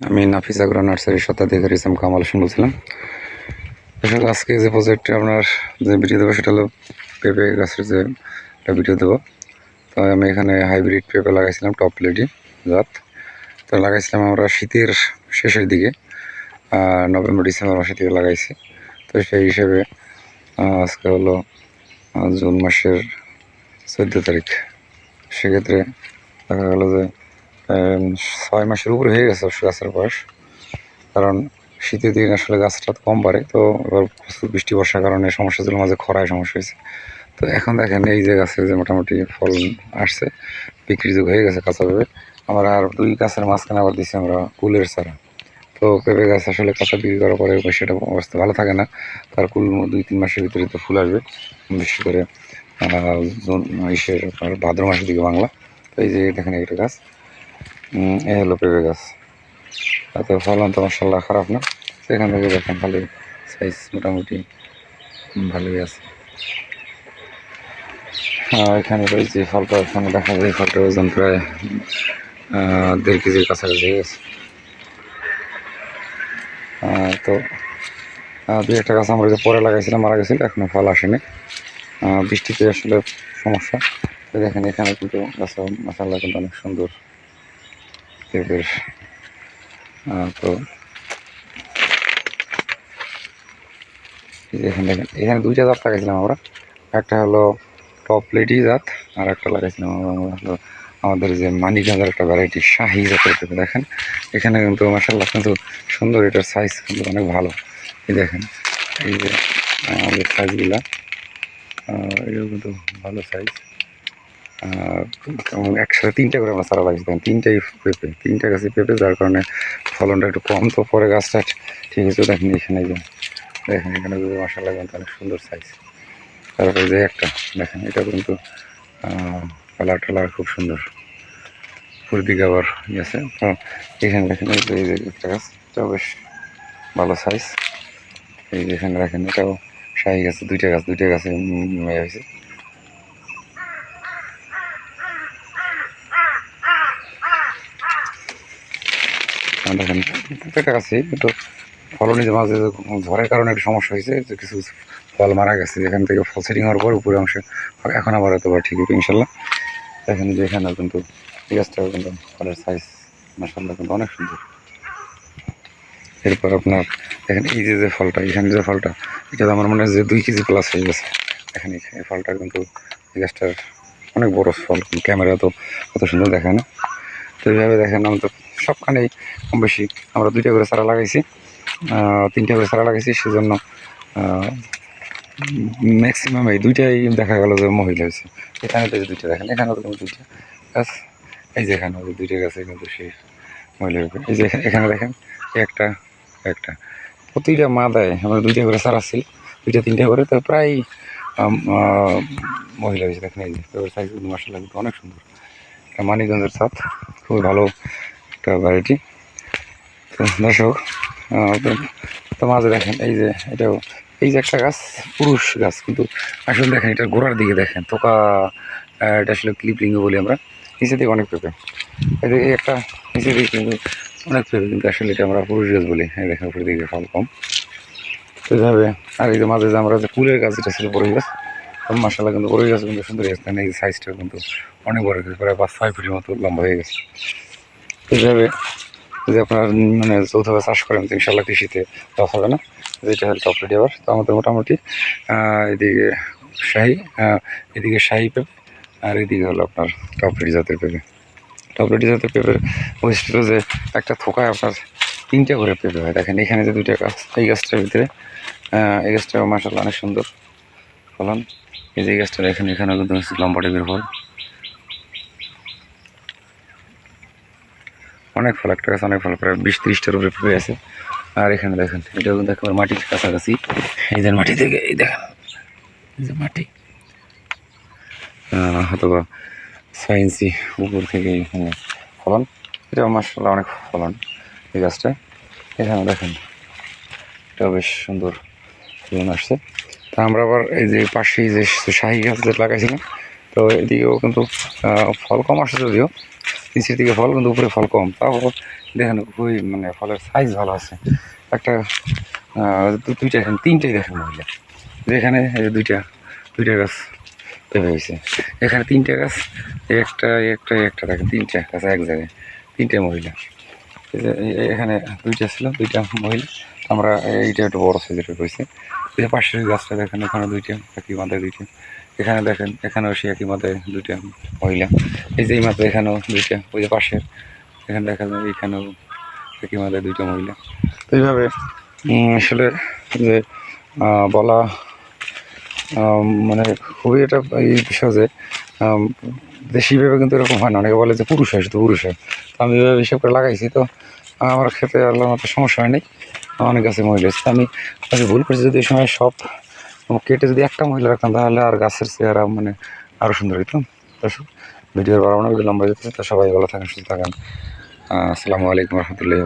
আমি নাফিস আগ্রা নার্সারির স্বত্বাধিকারী ইসলাম কামাল হোসেন বলছিলাম। আসলে আজকে যে প্রজেক্টে আপনার যে ভিডিও দেবো, সেটা হলো পেঁপে গাছের যে একটা ভিডিও দেবো। তো আমি এখানে হাইব্রিড পেঁপে লাগাইছিলাম টপ লেডি জাত। তো লাগাইছিলাম আমরা শীতের শেষের দিকে নভেম্বর, ডিসেম্বর মাসের দিকে লাগাইছি। তো সেই হিসেবে আজকে হলো জুন মাসের চোদ্দ তারিখ। সেক্ষেত্রে দেখা গেলো যে ছয় মাসের উপরে হয়ে গেছে গাছের বয়স। কারণ শীতের দিন আসলে গাছটা কম পারে তো এবার প্রচুর বৃষ্টি, বর্ষার কারণে সমস্যা ছিল, মাঝে খরায় সমস্যা হয়েছে। তো এখন দেখেন, এই যে গাছে যে মোটামুটি ফল আসছে বিক্রি যোগ হয়ে গেছে কাঁচা পেঁপে। আমরা আর দুই গাছের মাঝখানে আবার দিচ্ছি আমরা কুলের চারা। তো পেঁপে গাছ আসলে কাঁচা বিক্রি করার পরে সেটা অবস্থা ভালো থাকে না। তার কুল দুই, তিন মাসের ভিতরে তো ফুল আসবে। বেশি করে জুন ইসের ভাদ্র মাসের দিকে বাংলা। তো এই যে দেখেন একটা গাছ। এই হলো পেঁপে গাছ। তাতে ফলন তো মশাল্লা খারাপ না। সেখান থেকে দেখেন ভালোই সাইজ মোটামুটি ভালোই আছে। এখানে রয়েছে ফলটা, এখানে দেখা যায় ফলটার ওজন প্রায় দেড় কেজির কাছাকাছি গেছে। তো দুই একটা গাছ আমরা যে পরে লাগাইছিলাম, মারা গেছিল, এখনও ফল আসেনি। বৃষ্টিতে আসলে সমস্যা। তো দেখেন এখানে কিন্তু গাছ মশাল্লা কিন্তু অনেক সুন্দর। আহ, তো এখানে দেখেন এখানে দুইটা জাত লাগাইছিলাম আমরা। একটা হলো টপ লেডি জাত আর একটা লাগাইছিলাম আমরা হলো আমাদের যে মানিকগঞ্জের একটা ভ্যারাইটি শাহি জাতের দেখেন। এখানে কিন্তু মাসাল্লাহ কিন্তু সুন্দর এটার সাইজ কিন্তু অনেক ভালো। এই দেখেন এই যে আমাদের সাইজগুলা এটাও কিন্তু ভালো সাইজ একসাথে তিনটা করে আমরা চারা লাগিয়েছি দেখেন তিনটাই পেঁপে, তিনটা গাছে পেঁপে, যার কারণে ফলনটা একটু কম। তো পরে গাছটা ঠিক আছে দেখেন এখানে যে, দেখেন এখানে যদি মশালা কিন্তু অনেক সুন্দর সাইজ তারপরে যে একটা, দেখেন, এটা কিন্তু কালার টালার খুব সুন্দর। পুরো দিকে আবার আছে। তো এখানে দেখেন, এই যে একটা গাছ, এটাও বেশ ভালো সাইজ এই যে এখানে দেখেন, এটাও শাহি গাছ দুইটা গাছ, দুইটা গাছে হয়েছে আর দেখেন, প্রত্যেকটা গাছে কিন্তু ফলনের যে মাঝে ঝড়ের কারণে একটু সমস্যা হয়েছে, যে কিছু ফল মারা গেছে, যেখান থেকে ফল সেটিং হওয়ার পর উপরে অংশে এখন আবার এতবার ঠিক হবে, ইনশাল্লাহ। দেখেন যে এখানে কিন্তু গাছটাও কিন্তু ফলের সাইজ মাসাল্লাহ কিন্তু অনেক সুন্দর। এরপর আপনার দেখেন, এই যে যে ফলটা, এখানে যে ফলটা, এটা আমার মনে হয় যে দুই কেজি প্লাস হয়ে গেছে। দেখেন, এই ফলটা কিন্তু এই গাছটার অনেক বড় ফল, ক্যামেরা তো কত সুন্দর দেখায় না। তো এইভাবে দেখেন, আমি তো সবখানেই কম বেশি আমরা দুইটা করে চারা লাগাইছি তিনটা করে চারা লাগাইছি, সেজন্য ম্যাক্সিমাম এই দুইটাই দেখা গেল যে মহিলা হয়েছে। এখানে তো দুইটা দেখেন, এখানে তো দুইটা গাছ, এই যে এখানে দুইটা গাছে কিন্তু সেই মহিলা এই যে এখানে- দেখেন, একটা একটা। প্রতিটা মা দেয় আমরা দুইটা করে চারা ছিল, দুইটা, তিনটা করে, তো প্রায় মহিলা হয়েছে। দেখেন এই যে সাইজ মাসাল্লাহ অনেক সুন্দর। মানিকগঞ্জের ছাদ, খুবই ভালো একটা ভ্যারাইটি তো দর্শক তো- মাঝে দেখেন, এই যে এটাও, এই যে একটা গাছ, পুরুষ গাছ, কিন্তু আসলে দেখেন এটা গোড়ার দিকে দেখেন তোকা এটা আসলে ক্লিপলিঙ্গ বলি আমরা। নিচে দিকে অনেক পেঁপে। এই যে এই একটা নিচে দিকে কিন্তু অনেক পেঁপে, কিন্তু আসলে এটা আমরা পুরুষ গাছ বলি। এই দেখেন, উপরের দিকে ফল কম। তো এইভাবে আর এই যে মাঝে যে আমরা যে ফুলের গাছ, যেটা ছিল বড়ই গাছ তখন মাসাল্লাহ কিন্তু বড়ই গাছ কিন্তু সুন্দর গাছ এই সাইজটা কিন্তু অনেক বড় হয়েছে, প্রায় পাঁচ, ছয় ফুটের মতো লম্বা হয়ে গেছে। এইভাবে যদি আপনার মানে যৌথভাবে চাষ করেন তো ইনশাল্লাহ কৃষিতে লস হবে না। যেটা হলো টপ রেডি আবার তো আমাদের মোটামুটি এদিকে শাহি এদিকে শাহি পেঁপে, আর এদিকে হলো আপনার টপ রেডি জাতের পেঁপে। টপ রেডি জাতের পেঁপের বৈশিষ্ট্য যে, একটা থোকায় আপনার তিনটা করে পেঁপে হয়। দেখেন, এখানে যে দুইটা গাছ, এই গাছটার ভিতরে এই গাছটা মাসাল্লাহ অনেক সুন্দর। ফলন এই যে গাছটা দেখেন, এখানেও কিন্তু লম্বা টাইপের ফল। অনেক ফল, একটা গাছ অনেক ফল, প্রায় বিশ ত্রিশটার উপরে পেঁপে আছে। আর এখানে দেখেন, এটাও কিন্তু একেবারে মাটির কাছাকাছি। এই যে মাটি থেকে, এই দেখেন, এই যে মাটি। অথবা ছয় ইঞ্চি উপর থেকে এখানে ফলন। এটাও মাসাল্লাহ অনেক ফলন, এই গাছটা। এখানে দেখেন, এটাও বেশ সুন্দর ফলন আসছে। তা আমরা আবার এই যে পাশেই যে শাহি গাছ লাগাইছিলাম, তো এদিকেও কিন্তু ফল কম আসছে যদিও নিচের দিকে ফল, কিন্তু উপরে ফল কম। তাও দেখেন খুবই মানে ফলের সাইজ ভালো আছে। একটা দুইটা এখানে তিনটেই দেখেন মহিলা। যেখানে দুইটা দুইটা গাছ পেঁপে হয়েছে। এখানে তিনটে গাছ, একটা একটা একটা, দেখেন, তিনটা গাছ এক জায়গায়, তিনটে মহিলা। এখানে দুইটা ছিল, দুইটা মহিলা। আমরা এইটা একটু বড় সাইজের হয়েছে। পাশের গাছটা দেখেন, ওখানে দুইটা একই মাথায় দুইটা। এখানে দেখেন এখানেও সে একই মাথায় দুইটা মহিলা। এই যে এই মাথায় এখানেও দুইটা ওই যে পাশের। এখানে দেখা যায় এখানেও একই মাথায় দুইটা মহিলা। তো এইভাবে আসলে যে বলা মানে খুবই এটা এই বিষয় যে আম, দেশিভাবে কিন্তু এরকম হয় না। অনেকে বলে যে পুরুষ হয় শুধু পুরুষ হয়। তো আমি এভাবে হিসাব করে লাগাইছি তো আমার ক্ষেত্রে আল্লাহর মতো সমস্যা হয়নি অনেক গাছে মহিলা আমি ভুল করছি যদি এই সময় সব কেটে যদি একটা মহিলা রাখতাম, তাহলে আর গাছের চেহারা মানে আরও সুন্দর হইতো। দর্শক ভিডিওর বাড়ানো ভিডিও লম্বা যেতে তো সবাই ভালো থাকেন, সুস্থ থাকেন। আসসালামু আলাইকুম রহমতুল্লাহ